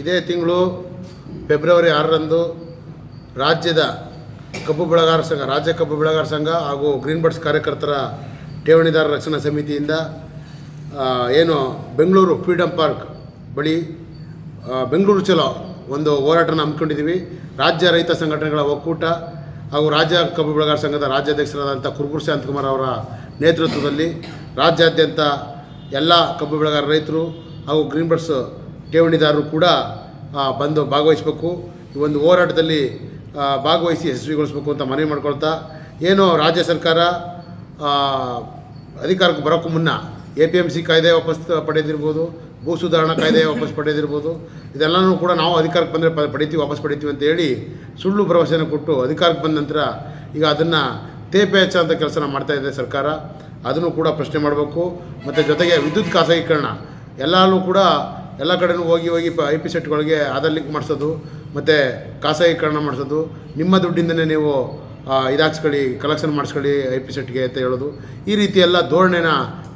ಇದೇ ತಿಂಗಳು ಫೆಬ್ರವರಿ ಆರರಂದು ರಾಜ್ಯದ ಕಬ್ಬು ಬೆಳೆಗಾರ ಸಂಘ, ರಾಜ್ಯ ಕಬ್ಬು ಬೆಳೆಗಾರ ಸಂಘ ಹಾಗೂ ಗ್ರೀನ್ ಬರ್ಡ್ಸ್ ಕಾರ್ಯಕರ್ತರ ಠೇವಣಿದಾರ ರಕ್ಷಣಾ ಸಮಿತಿಯಿಂದ ಏನು ಬೆಂಗಳೂರು ಫ್ರೀಡಮ್ ಪಾರ್ಕ್ ಬಳಿ ಬೆಂಗಳೂರು ಚಲೋ ಒಂದು ಹೋರಾಟನ ಹಮ್ಮಿಕೊಂಡಿದ್ದೀವಿ. ರಾಜ್ಯ ರೈತ ಸಂಘಟನೆಗಳ ಒಕ್ಕೂಟ ಹಾಗೂ ರಾಜ್ಯ ಕಬ್ಬು ಬೆಳೆಗಾರ ಸಂಘದ ರಾಜ್ಯಾಧ್ಯಕ್ಷರಾದಂಥ ಕುರುಬುರ್ ಶಾಂತಕುಮಾರ್ ಅವರ ನೇತೃತ್ವದಲ್ಲಿ ರಾಜ್ಯಾದ್ಯಂತ ಎಲ್ಲ ಕಬ್ಬು ಬೆಳೆಗಾರ ರೈತರು ಹಾಗೂ ಗ್ರೀನ್ ಬರ್ಡ್ಸ್ ಠೇವಣಿದಾರರು ಕೂಡ ಬಂದು ಭಾಗವಹಿಸಬೇಕು. ಈ ಒಂದು ಹೋರಾಟದಲ್ಲಿ ಭಾಗವಹಿಸಿ ಯಶಸ್ವಿಗೊಳಿಸಬೇಕು ಅಂತ ಮನವಿ ಮಾಡ್ಕೊಳ್ತಾ, ಏನು ರಾಜ್ಯ ಸರ್ಕಾರ ಅಧಿಕಾರಕ್ಕೆ ಬರೋಕ್ಕೂ ಮುನ್ನ ಎ ಪಿ ಎಂ ಸಿ ಕಾಯ್ದೆ ವಾಪಸ್ ಪಡೆದಿರ್ಬೋದು, ಭೂ ಸುಧಾರಣಾ ಕಾಯ್ದೆ ವಾಪಸ್ ಪಡೆದಿರ್ಬೋದು, ಇದೆಲ್ಲನೂ ಕೂಡ ನಾವು ಅಧಿಕಾರಕ್ಕೆ ಬಂದರೆ ಪ, ಪಡಿತೀವಿ, ವಾಪಸ್ ಪಡಿತೀವಿ ಅಂತ ಹೇಳಿ ಸುಳ್ಳು ಭರವಸೆಯನ್ನು ಕೊಟ್ಟು ಅಧಿಕಾರಕ್ಕೆ ಬಂದ ನಂತರ ಈಗ ಅದನ್ನು ತೇಪೆ ಹೆಚ್ಚ ಅಂತ ಕೆಲಸನ ಮಾಡ್ತಾ ಇದೆ ಸರ್ಕಾರ. ಅದನ್ನು ಕೂಡ ಪ್ರಶ್ನೆ ಮಾಡಬೇಕು. ಮತ್ತು ಜೊತೆಗೆ ವಿದ್ಯುತ್ ಖಾಸಗೀಕರಣ ಎಲ್ಲರೂ ಕೂಡ ಎಲ್ಲ ಕಡೆನೂ ಹೋಗಿ ಹೋಗಿ ಪ ಐ ಪಿ ಸೆಟ್ಗಳಿಗೆ ಆಧಾರ್ ಲಿಂಕ್ ಮಾಡಿಸೋದು, ಮತ್ತು ಖಾಸಗೀಕರಣ ಮಾಡಿಸೋದು. ನಿಮ್ಮ ದುಡ್ಡಿಂದನೇ ನೀವು ಇದಾಕ್ಸ್ಕೊಳ್ಳಿ ಕಲೆಕ್ಷನ್ ಮಾಡಿಸ್ಕೊಳ್ಳಿ ಐ ಪಿ ಸೆಟ್ಗೆ ಅಂತ ಹೇಳೋದು. ಈ ರೀತಿ ಎಲ್ಲ ಧೋರಣೆನ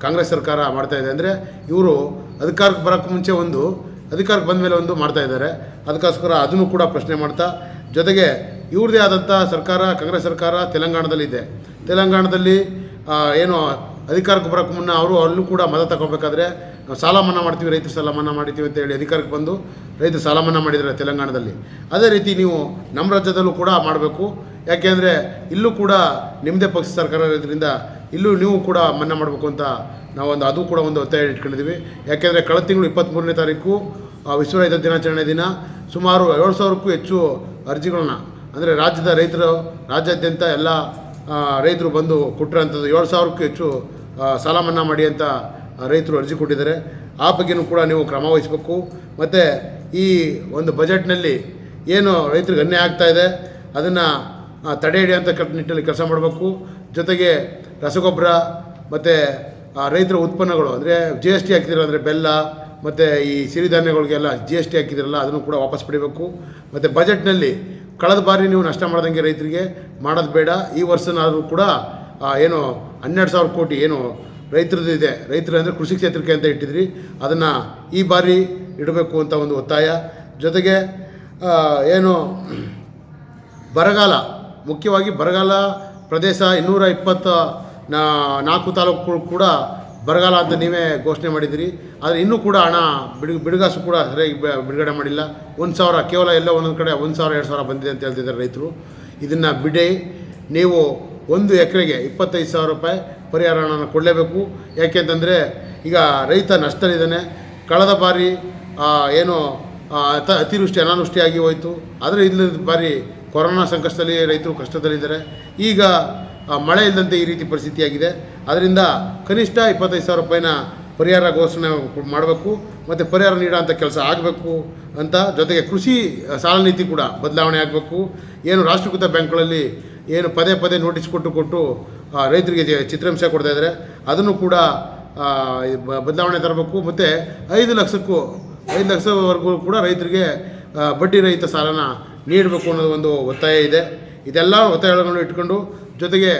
ಕಾಂಗ್ರೆಸ್ ಸರ್ಕಾರ ಮಾಡ್ತಾ ಇದೆ. ಅಂದರೆ ಇವರು ಅಧಿಕಾರಕ್ಕೆ ಬರೋಕ್ಕೆ ಮುಂಚೆ ಒಂದು, ಅಧಿಕಾರಕ್ಕೆ ಬಂದ ಮೇಲೆ ಒಂದು ಮಾಡ್ತಾ ಇದ್ದಾರೆ. ಅದಕ್ಕೋಸ್ಕರ ಅದನ್ನು ಕೂಡ ಪ್ರಶ್ನೆ ಮಾಡ್ತಾ, ಜೊತೆಗೆ ಇವ್ರದ್ದೇ ಆದಂಥ ಸರ್ಕಾರ, ಕಾಂಗ್ರೆಸ್ ಸರ್ಕಾರ ತೆಲಂಗಾಣದಲ್ಲಿದೆ ತೆಲಂಗಾಣದಲ್ಲಿ ಏನು ಅಧಿಕಾರಕ್ಕೆ ಬರೋಕ್ಕೆ ಮುನ್ನ ಅವರು ಅಲ್ಲೂ ಕೂಡ ಮತ ತಗೋಬೇಕಾದ್ರೆ ಸಾಲ ಮನ್ನಾ ಮಾಡ್ತೀವಿ, ರೈತರು ಸಾಲ ಮನ್ನಾ ಮಾಡ್ತೀವಿ ಅಂತ ಹೇಳಿ ಅಧಿಕಾರಕ್ಕೆ ಬಂದು ರೈತರು ಸಾಲ ಮನ್ನಾ ಮಾಡಿದ್ದಾರೆ ತೆಲಂಗಾಣದಲ್ಲಿ. ಅದೇ ರೀತಿ ನೀವು ನಮ್ಮ ರಾಜ್ಯದಲ್ಲೂ ಕೂಡ ಮಾಡಬೇಕು. ಯಾಕೆಂದರೆ ಇಲ್ಲೂ ಕೂಡ ನಿಮ್ಮದೇ ಪಕ್ಷ ಸರ್ಕಾರ ಇರೋದ್ರಿಂದ ಇಲ್ಲೂ ನೀವು ಕೂಡ ಮನ್ನಾ ಮಾಡಬೇಕು ಅಂತ ನಾವೊಂದು, ಅದು ಕೂಡ ಒಂದು ಒತ್ತಾಯ ಇಟ್ಕೊಂಡಿದ್ದೀವಿ. ಯಾಕೆಂದರೆ ಕಳೆದ ತಿಂಗಳು ಇಪ್ಪತ್ತ್ಮೂರನೇ ತಾರೀಕು ವಿಶ್ವ ರೈತ ದಿನಾಚರಣೆ ದಿನ ಸುಮಾರು ಏಳು ಸಾವಿರಕ್ಕೂ ಹೆಚ್ಚು ಅರ್ಜಿಗಳನ್ನ, ಅಂದರೆ ರಾಜ್ಯದ ರೈತರು, ರಾಜ್ಯಾದ್ಯಂತ ಎಲ್ಲ ರೈತರು ಬಂದು ಕೊಟ್ಟಿರೋಂಥದ್ದು ಏಳು ಸಾವಿರಕ್ಕೂ ಹೆಚ್ಚು ಸಾಲ ಮನ್ನಾ ಮಾಡಿ ಅಂತ ರೈತರು ಅರ್ಜಿ ಕೊಟ್ಟಿದ್ದಾರೆ. ಆ ಬಗ್ಗೆನೂ ಕೂಡ ನೀವು ಕ್ರಮ ವಹಿಸಬೇಕು. ಮತ್ತು ಈ ಒಂದು ಬಜೆಟ್ನಲ್ಲಿ ಏನು ರೈತರಿಗೆ ಅನ್ಯಾಯ ಆಗ್ತಾ ಇದೆ, ಅದನ್ನು ತಡೆ ಕಟ್ಟು ನಿಟ್ಟಿನಲ್ಲಿ ಕೆಲಸ ಮಾಡಬೇಕು. ಜೊತೆಗೆ ರಸಗೊಬ್ಬರ, ಮತ್ತು ರೈತರ ಉತ್ಪನ್ನಗಳು, ಅಂದರೆ ಜಿ ಎಸ್ ಟಿ ಹಾಕಿದಿರೋ ಅಂದರೆ ಬೆಲ್ಲ, ಮತ್ತು ಈ ಸಿರಿಧಾನ್ಯಗಳಿಗೆಲ್ಲ ಜಿ ಎಸ್ ಟಿ ಹಾಕಿದಿರಲ್ಲ ಅದನ್ನು ಕೂಡ ವಾಪಸ್ ಪಡಿಬೇಕು. ಮತ್ತು ಬಜೆಟ್ನಲ್ಲಿ ಕಳೆದ ಬಾರಿ ನೀವು ನಷ್ಟ ಮಾಡ್ದಂಗೆ ರೈತರಿಗೆ, ಮಾಡೋದು ಬೇಡ. ಈ ವರ್ಷನಾದರೂ ಕೂಡ ಏನು ಹನ್ನೆರಡು ಸಾವಿರ ಕೋಟಿ ಏನು ರೈತರದ್ದು ಇದೆ. ರೈತರು ಅಂದರೆ ಕೃಷಿ ಕ್ಷೇತ್ರಕ್ಕೆ ಅಂತ ಇಟ್ಟಿದ್ರಿ. ಅದನ್ನು ಈ ಬಾರಿ ಇಡಬೇಕು ಅಂತ ಒಂದು ಒತ್ತಾಯ. ಜೊತೆಗೆ ಏನು, ಬರಗಾಲ. ಮುಖ್ಯವಾಗಿ ಬರಗಾಲ ಪ್ರದೇಶ ಇನ್ನೂರ ಇಪ್ಪತ್ತ ನಾಲ್ಕು ತಾಲೂಕುಗಳು ಕೂಡ ಬರಗಾಲ ಅಂತ ನೀವೇ ಘೋಷಣೆ ಮಾಡಿದಿರಿ. ಆದರೆ ಇನ್ನೂ ಕೂಡ ಹಣ ಬಿಡು, ಬಿಡುಗಾಸು ಕೂಡ ಸರಿಯಾಗಿ ಬಿಡುಗಡೆ ಮಾಡಿಲ್ಲ. ಒಂದು ಸಾವಿರ, ಕೇವಲ ಎಲ್ಲ ಒಂದೊಂದು ಕಡೆ ಒಂದು ಸಾವಿರ, ಎರಡು ಸಾವಿರ ಬಂದಿದೆ ಅಂತ ಹೇಳ್ತಿದ್ದಾರೆ ರೈತರು. ಇದನ್ನು ಬಿಡಿ. ನೀವು ಒಂದು ಎಕರೆಗೆ ಇಪ್ಪತ್ತೈದು ಸಾವಿರ ರೂಪಾಯಿ ಪರಿಹಾರ ಹಣನ ಕೊಡಲೇಬೇಕು ಯಾಕೆಂತಂದರೆ ಈಗ ರೈತ ನಷ್ಟದಲ್ಲಿದ್ದಾನೆ. ಕಳೆದ ಬಾರಿ ಏನು ಅತ, ಅತಿವೃಷ್ಟಿ, ಅನಾವೃಷ್ಟಿಯಾಗಿ ಹೋಯಿತು. ಆದರೆ ಇಲ್ಲದ ಬಾರಿ ಕೊರೋನಾ ಸಂಕಷ್ಟದಲ್ಲಿ ರೈತರು ಕಷ್ಟದಲ್ಲಿದ್ದಾರೆ. ಈಗ ಮಳೆ ಇಲ್ಲದಂತೆ ಈ ರೀತಿ ಪರಿಸ್ಥಿತಿಯಾಗಿದೆ. ಅದರಿಂದ ಕನಿಷ್ಠ ಇಪ್ಪತ್ತೈದು ಸಾವಿರ ರೂಪಾಯಿನ ಪರಿಹಾರ ಘೋಷಣೆ ಮಾಡಬೇಕು. ಮತ್ತು ಪರಿಹಾರ ನೀಡೋಂಥ ಕೆಲಸ ಆಗಬೇಕು ಅಂತ ಜೊತೆಗೆ ಕೃಷಿ ಸಾಲ ನೀತಿ ಕೂಡ ಬದಲಾವಣೆ ಆಗಬೇಕು. ಏನು ರಾಷ್ಟ್ರೀಕೃತ ಬ್ಯಾಂಕ್ಗಳಲ್ಲಿ ಏನು ಪದೇ ಪದೇ ನೋಟಿಸ್ ಕೊಟ್ಟು ಕೊಟ್ಟು ರೈತರಿಗೆ ಕೊಡ್ತಾ ಇದ್ದಾರೆ ಅದನ್ನು ಕೂಡ ಬದಲಾವಣೆ ತರಬೇಕು. ಮತ್ತು ಐದು ಲಕ್ಷಕ್ಕೂ, ಐದು ಲಕ್ಷವರೆಗೂ ಕೂಡ ರೈತರಿಗೆ ಬಡ್ಡಿ ರಹಿತ ಸಾಲನ ನೀಡಬೇಕು ಅನ್ನೋದು ಒಂದು ಒತ್ತಾಯ ಇದೆ. ಇದೆಲ್ಲ ಒತ್ತಾಯಗಳನ್ನು ಇಟ್ಕೊಂಡು, ಜೊತೆಗೆ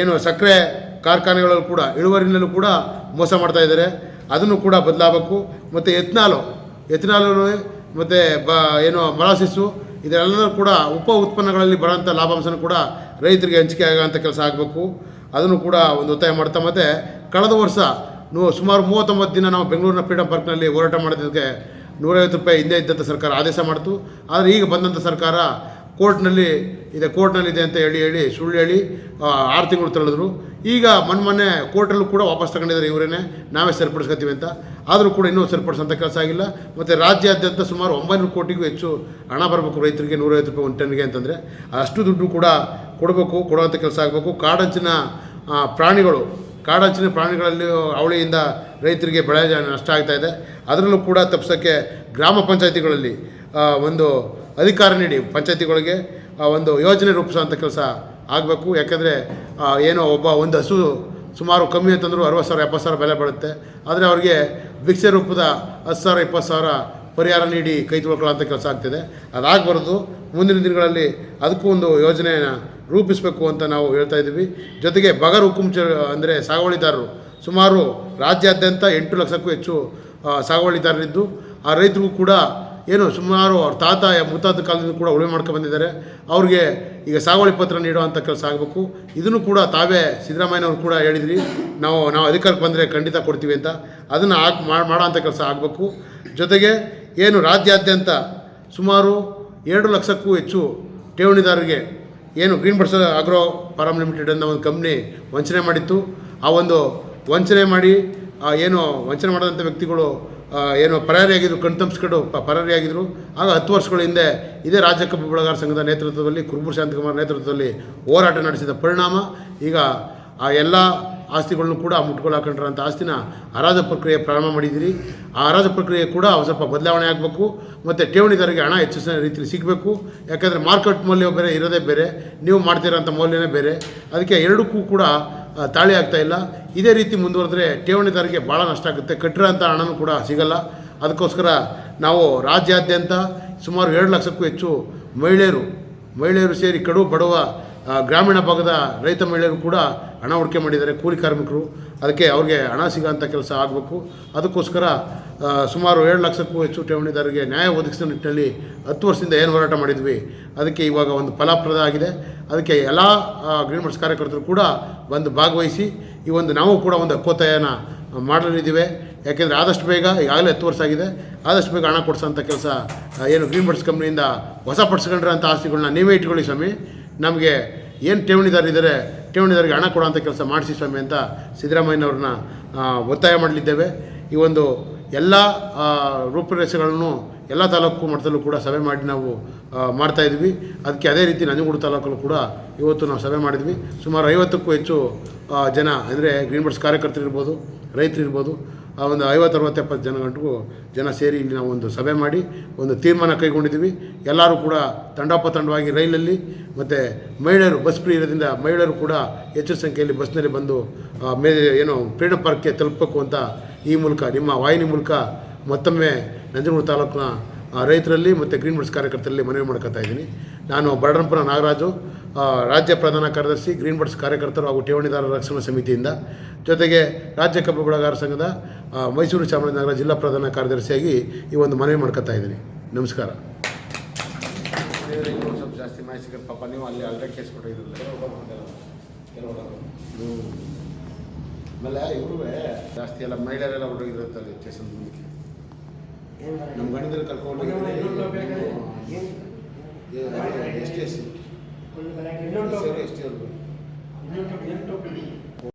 ಏನು ಸಕ್ಕರೆ ಕಾರ್ಖಾನೆಗಳಲ್ಲೂ ಕೂಡ ಇಳುವರಿನಲ್ಲೂ ಕೂಡ ಮೋಸ ಮಾಡ್ತಾ ಇದ್ದಾರೆ ಅದನ್ನು ಕೂಡ ಬದಲಾಗಬೇಕು. ಮತ್ತು ಎತ್ನಾಲು ಎತ್ನಾಲು ಮತ್ತು ಬ, ಏನು ಮೊಲಾಸಿಸ್ಸು ಇದೆಲ್ಲದೂ ಕೂಡ ಉಪ ಉತ್ಪನ್ನಗಳಲ್ಲಿ ಬರೋಂಥ ಲಾಭಾಂಶನೂ ಕೂಡ ರೈತರಿಗೆ ಹಂಚಿಕೆ ಆಗೋಂಥ ಕೆಲಸ ಆಗಬೇಕು. ಅದನ್ನು ಕೂಡ ಒಂದು ಒತ್ತಾಯ ಮಾಡ್ತಾ ಮತ್ತು ಕಳೆದ ವರ್ಷ ನೂ ಸುಮಾರು ಮೂವತ್ತೊಂಬತ್ತು ದಿನ ನಾವು ಬೆಂಗಳೂರಿನ ಫ್ರೀಡಮ್ ಪಾರ್ಕ್ನಲ್ಲಿ ಹೋರಾಟ ಮಾಡಿದ್ದಕ್ಕೆ ನೂರೈವತ್ತು ರೂಪಾಯಿ ಹಿಂದೆ ಇದ್ದಂಥ ಸರ್ಕಾರ ಆದೇಶ ಮಾಡ್ತು. ಆದರೆ ಈಗ ಬಂದಂಥ ಸರ್ಕಾರ ಕೋರ್ಟ್ನಲ್ಲಿ ಇದೆ, ಕೋರ್ಟ್ನಲ್ಲಿದೆ ಅಂತ ಹೇಳಿ ಹೇಳಿ, ಸುಳ್ಳು ಹೇಳಿ ಆರು ತಿಂಗಳು ತಳೆದ್ರು ಈಗ ಮೊನ್ನೆ ಮೊನ್ನೆ ಕೋರ್ಟಲ್ಲೂ ಕೂಡ ವಾಪಸ್ ತಗೊಂಡಿದ್ದಾರೆ ಇವರೇನೆ. ನಾವೇ ಸರಿಪಡಿಸ್ಕೊತೀವಿ ಅಂತ. ಆದರೂ ಕೂಡ ಇನ್ನೂ ಸರಿಪಡಿಸೋಂಥ ಕೆಲಸ ಆಗಿಲ್ಲ. ಮತ್ತು ರಾಜ್ಯಾದ್ಯಂತ ಸುಮಾರು ಒಂಬೈನೂರು ಕೋಟಿಗೂ ಹೆಚ್ಚು ಹಣ ಬರಬೇಕು ರೈತರಿಗೆ, ನೂರೈವತ್ತು ರೂಪಾಯಿ ಒಂದು ಟನ್ಗೆ ಅಂತಂದರೆ. ಅಷ್ಟು ದುಡ್ಡು ಕೂಡ ಕೊಡಬೇಕು, ಕೊಡುವಂಥ ಕೆಲಸ ಆಗಬೇಕು. ಕಾಡಂಚಿನ ಪ್ರಾಣಿಗಳು, ಕಾಡಂಚಿನ ಪ್ರಾಣಿಗಳಲ್ಲಿ ಅವಳಿಯಿಂದ ರೈತರಿಗೆ ಬೆಳೆ ನಷ್ಟ ಆಗ್ತಾ ಇದೆ. ಅದರಲ್ಲೂ ಕೂಡ ತಪ್ಪಿಸೋಕ್ಕೆ ಗ್ರಾಮ ಪಂಚಾಯತಿಗಳಲ್ಲಿ ಒಂದು ಅಧಿಕಾರ ನೀಡಿ ಪಂಚಾಯತಿಗಳಿಗೆ ಒಂದು ಯೋಜನೆ ರೂಪಿಸುವಂಥ ಕೆಲಸ ಆಗಬೇಕು. ಯಾಕೆಂದರೆ ಏನೋ ಒಬ್ಬ ಒಂದು ಹಸು ಸುಮಾರು ಕಮ್ಮಿ ಅಂತಂದರೂ ಅರವತ್ತು ಸಾವಿರ, ಎಪ್ಪತ್ತು ಸಾವಿರ ಬೆಲೆ ಬೀಳುತ್ತೆ. ಆದರೆ ಅವರಿಗೆ ಭಿಕ್ಷೆ ರೂಪದ ಹತ್ತು ಸಾವಿರ, ಇಪ್ಪತ್ತು ಸಾವಿರ ಪರಿಹಾರ ನೀಡಿ ಕೈ ತೊಳ್ಕೊಳ್ಳೋಂಥ ಕೆಲಸ ಆಗ್ತಿದೆ. ಅದಾಗಬಾರ್ದು. ಮುಂದಿನ ದಿನಗಳಲ್ಲಿ ಅದಕ್ಕೂ ಒಂದು ಯೋಜನೆಯನ್ನು ರೂಪಿಸಬೇಕು ಅಂತ ನಾವು ಹೇಳ್ತಾ ಇದ್ದೀವಿ. ಜೊತೆಗೆ ಬಗರ್ ಹುಕುಂ ಚ, ಅಂದರೆ ಸಾಗುವಳಿದಾರರು, ಸುಮಾರು ರಾಜ್ಯಾದ್ಯಂತ ಎಂಟು ಲಕ್ಷಕ್ಕೂ ಹೆಚ್ಚು ಸಾಗುವಳಿದಾರರಿದ್ದು, ಆ ರೈತರಿಗೂ ಕೂಡ ಏನು ಸುಮಾರು ಅವ್ರ ತಾತ ಮುತ್ತಾತ ಕಾಲದಿಂದ ಕೂಡ ಉಳುಮೆ ಮಾಡ್ಕೊಂಡು ಬಂದಿದ್ದಾರೆ. ಅವ್ರಿಗೆ ಈಗ ಸಾಗುವಳಿ ಪತ್ರ ನೀಡುವಂಥ ಕೆಲಸ ಆಗಬೇಕು. ಇದನ್ನು ಕೂಡ ತಾವೇ ಸಿದ್ದರಾಮಯ್ಯನವರು ಕೂಡ ಹೇಳಿದ್ರಿ. ನಾವು ನಾವು ಅಧಿಕಾರಕ್ಕೆ ಬಂದರೆ ಖಂಡಿತ ಕೊಡ್ತೀವಿ ಅಂತ. ಅದನ್ನು ಆಗ್ ಮಾಡೋ ಅಂಥ ಕೆಲಸ ಆಗಬೇಕು. ಜೊತೆಗೆ ಏನು ರಾಜ್ಯಾದ್ಯಂತ ಸುಮಾರು ಎರಡು ಲಕ್ಷಕ್ಕೂ ಹೆಚ್ಚು ಠೇವಣಿದಾರರಿಗೆ ಏನು ಗ್ರೀನ್ ಬರ್ಸ ಆಗ್ರೋ ಫಾರಮ್ ಲಿಮಿಟೆಡ್ ಅನ್ನೋ ಒಂದು ಕಂಪ್ನಿ ವಂಚನೆ ಮಾಡಿತ್ತು. ಆ ಒಂದು ವಂಚನೆ ಮಾಡಿ ಏನು ವಂಚನೆ ಮಾಡಿದಂಥ ವ್ಯಕ್ತಿಗಳು ಏನು ಪರಾರಿಯಾಗಿದ್ದರು ಕಣ್ತಂಬಿಸ್ಕೊಂಡು ಪರಾರಿಯಾಗಿದ್ದರು ಆಗ ಹತ್ತು ವರ್ಷಗಳ ಹಿಂದೆ ಇದೇ ರಾಜ್ಯ ಕಬ್ಬು ಬೆಳೆಗಾರ ಸಂಘದ ನೇತೃತ್ವದಲ್ಲಿ, ಕುರುಬೂರು ಶಾಂತಕುಮಾರ್ ನೇತೃತ್ವದಲ್ಲಿ ಹೋರಾಟ ನಡೆಸಿದ ಪರಿಣಾಮ. ಈಗ ಆ ಎಲ್ಲ ಆಸ್ತಿಗಳನ್ನು ಕೂಡ ಮುಟ್ಕೊಂಡು ಹಾಕೊಂಡಿರೋಂಥ ಆಸ್ತಿನ ಆರಾಧ ಪ್ರಕ್ರಿಯೆ ಪ್ರಾರಂಭ ಮಾಡಿದ್ದೀರಿ. ಆ ಹರಾಜು ಪ್ರಕ್ರಿಯೆ ಕೂಡ ಸ್ವಲ್ಪ ಬದಲಾವಣೆ ಆಗಬೇಕು. ಮತ್ತು ಠೇವಣಿದಾರರಿಗೆ ಹಣ ಹೆಚ್ಚು ಸ- ರೀತಿಯಲ್ಲಿ ಸಿಗಬೇಕು. ಯಾಕಂದರೆ ಮಾರ್ಕೆಟ್ ಮೌಲ್ಯ ಬೇರೆ, ಇರೋದೇ ಬೇರೆ. ನೀವು ಮಾಡ್ತಿರೋಂಥ ಮೌಲ್ಯನೇ ಬೇರೆ. ಅದಕ್ಕೆ ಎರಡಕ್ಕೂ ಕೂಡ ತಾಳಿ ಇಲ್ಲ. ಇದೇ ರೀತಿ ಮುಂದುವರೆದ್ರೆ ಠೇವಣಿದಾರರಿಗೆ ಭಾಳ ನಷ್ಟ ಆಗುತ್ತೆ. ಕಟ್ಟಿರೋಂಥ ಹಣನೂ ಕೂಡ ಸಿಗಲ್ಲ. ಅದಕ್ಕೋಸ್ಕರ ನಾವು ರಾಜ್ಯಾದ್ಯಂತ ಸುಮಾರು ಎರಡು ಲಕ್ಷಕ್ಕೂ ಹೆಚ್ಚು ಮಹಿಳೆಯರು ಮಹಿಳೆಯರು ಸೇರಿ ಕಡು ಬಡವ ಗ್ರಾಮೀಣ ಭಾಗದ ರೈತ ಮಹಿಳೆಯರು ಕೂಡ ಹಣ ಹೂಡಿಕೆ ಮಾಡಿದ್ದಾರೆ, ಕೂಲಿ ಕಾರ್ಮಿಕರು. ಅದಕ್ಕೆ ಅವ್ರಿಗೆ ಹಣ ಸಿಗೋಂಥ ಕೆಲಸ ಆಗಬೇಕು. ಅದಕ್ಕೋಸ್ಕರ ಸುಮಾರು ಏಳು ಲಕ್ಷಕ್ಕೂ ಹೆಚ್ಚು ಠೇವಣಿದಾರರಿಗೆ ನ್ಯಾಯ ಒದಗಿಸಿದ ನಿಟ್ಟಿನಲ್ಲಿ ಹತ್ತು ವರ್ಷದಿಂದ ಏನು ಹೋರಾಟ ಮಾಡಿದ್ವಿ. ಅದಕ್ಕೆ ಇವಾಗ ಒಂದು ಫಲಪ್ರದ ಆಗಿದೆ. ಅದಕ್ಕೆ ಎಲ್ಲ ಗ್ರೀನ್ ಬರ್ಡ್ಸ್ ಕಾರ್ಯಕರ್ತರು ಕೂಡ ಬಂದು ಭಾಗವಹಿಸಿ, ಈ ಒಂದು ನಾವು ಕೂಡ ಒಂದು ಹಕ್ಕೊತ್ತಾಯನ ಮಾಡಲಿದ್ದೀವಿ. ಯಾಕೆಂದರೆ ಆದಷ್ಟು ಬೇಗ, ಈಗಾಗಲೇ ಹತ್ತು ವರ್ಷ ಆಗಿದೆ. ಆದಷ್ಟು ಬೇಗ ಹಣ ಕೊಡಿಸೋಂಥ ಕೆಲಸ ಏನು ಗ್ರೀನ್ ಬರ್ಡ್ಸ್ ಕಂಪ್ನಿಯಿಂದ ಹೊಸ ಪಡಿಸ್ಕೊಂಡಿರೋಂಥ ಆಸ್ತಿಗಳನ್ನ ನೀವೇ ಇಟ್ಕೊಳ್ಳಿ ಸ್ವಾಮಿ. ನಮಗೆ ಏನು ಠೇವಣಿದಾರಿದ್ದಾರೆ ಠೇವಣಿದಾರಿಗೆ ಹಣ ಕೊಡೋಂಥ ಕೆಲಸ ಮಾಡಿಸಿ ಸ್ವಾಮಿ ಅಂತ ಸಿದ್ದರಾಮಯ್ಯನವ್ರನ್ನ ಒತ್ತಾಯ ಮಾಡಲಿದ್ದೇವೆ. ಈ ಒಂದು ಎಲ್ಲ ರೂಪರೇಷೆಗಳನ್ನು ಎಲ್ಲ ತಾಲೂಕು ಮಟ್ಟದಲ್ಲೂ ಕೂಡ ಸಭೆ ಮಾಡಿ ನಾವು ಮಾಡ್ತಾಯಿದ್ವಿ ಅದಕ್ಕೆ ಅದೇ ರೀತಿ ನಂಜನಗೂಡು ತಾಲೂಕಲ್ಲೂ ಕೂಡ ಇವತ್ತು ನಾವು ಸಭೆ ಮಾಡಿದ್ವಿ. ಸುಮಾರು ಐವತ್ತಕ್ಕೂ ಹೆಚ್ಚು ಜನ ಅಂದರೆ ಗ್ರೀನ್ ಬರ್ಡ್ಸ್ ರೈತರು ಇರ್ಬೋದು ಆ ಒಂದು ಐವತ್ತು ಅರವತ್ತು ಎಪ್ಪತ್ತು ಜನ ಗಂಟೆಗೂ ಜನ ಸೇರಿ ಇಲ್ಲಿ ನಾವು ಒಂದು ಸಭೆ ಮಾಡಿ ಒಂದು ತೀರ್ಮಾನ ಕೈಗೊಂಡಿದ್ದೀವಿ. ಎಲ್ಲರೂ ಕೂಡ ತಂಡೋಪತಂಡವಾಗಿ ರೈಲಲ್ಲಿ ಮತ್ತು ಮಹಿಳೆಯರು ಬಸ್ ಫ್ರೀ ಇರೋದ್ರಿಂದ ಮಹಿಳೆಯರು ಕೂಡ ಹೆಚ್ಚು ಸಂಖ್ಯೆಯಲ್ಲಿ ಬಸ್ನಲ್ಲಿ ಬಂದು ಮೇ, ಏನು ಫ್ರೀಡಮ್ ಪಾರ್ಕ್ಗೆ ತಲುಪಬೇಕು ಅಂತ ಈ ಮೂಲಕ, ನಿಮ್ಮ ವಾಹಿನಿ ಮೂಲಕ ಮತ್ತೊಮ್ಮೆ ನಂಜನಗೂಡು ತಾಲೂಕಿನ ರೈತರಲ್ಲಿ ಮತ್ತು ಗ್ರೀನ್ ಬರ್ಡ್ಸ್ ಕಾರ್ಯಕರ್ತರಲ್ಲಿ ಮನವಿ ಮಾಡ್ಕೊತಾ ಇದ್ದೀನಿ. ನಾನು ಬಡರಂಪುರ ನಾಗರಾಜು ರಾಜ್ಯ ಪ್ರಧಾನ ಕಾರ್ಯದರ್ಶಿ ಗ್ರೀನ್ ಬರ್ಡ್ಸ್ ಕಾರ್ಯಕರ್ತರು ಹಾಗೂ ಠೇವಣಿದಾರರ ರಕ್ಷಣಾ ಸಮಿತಿಯಿಂದ ಜೊತೆಗೆ ರಾಜ್ಯ ಕಬ್ಬು ಬೆಳೆಗಾರ ಸಂಘದ ಮೈಸೂರು ಚಾಮರಾಜನಗರ ಜಿಲ್ಲಾ ಪ್ರಧಾನ ಕಾರ್ಯದರ್ಶಿಯಾಗಿ ಈ ಒಂದು ಮನವಿ ಮಾಡ್ಕೊತಾ ಇದ್ದೀನಿ. ನಮಸ್ಕಾರ. ಸ್ವಲ್ಪ ಜಾಸ್ತಿ ಮಾಹಿತಿ ಪಾಪ ನೀವು ಅಲ್ಲಿ ಅಲ್ಲೇ ಕೇಸ್ ಆಮೇಲೆ ಇವರು ಜಾಸ್ತಿ ಎಲ್ಲ ಮಹಿಳೆಯರೆಲ್ಲ ಹೊರಟೋಗಿರುತ್ತೆ ಅಲ್ಲಿ ಸ್ಟೇಷನ್ ನಮ್ಮ ಗಣಿತರು ಕರ್ಕೊಂಡು S T S C S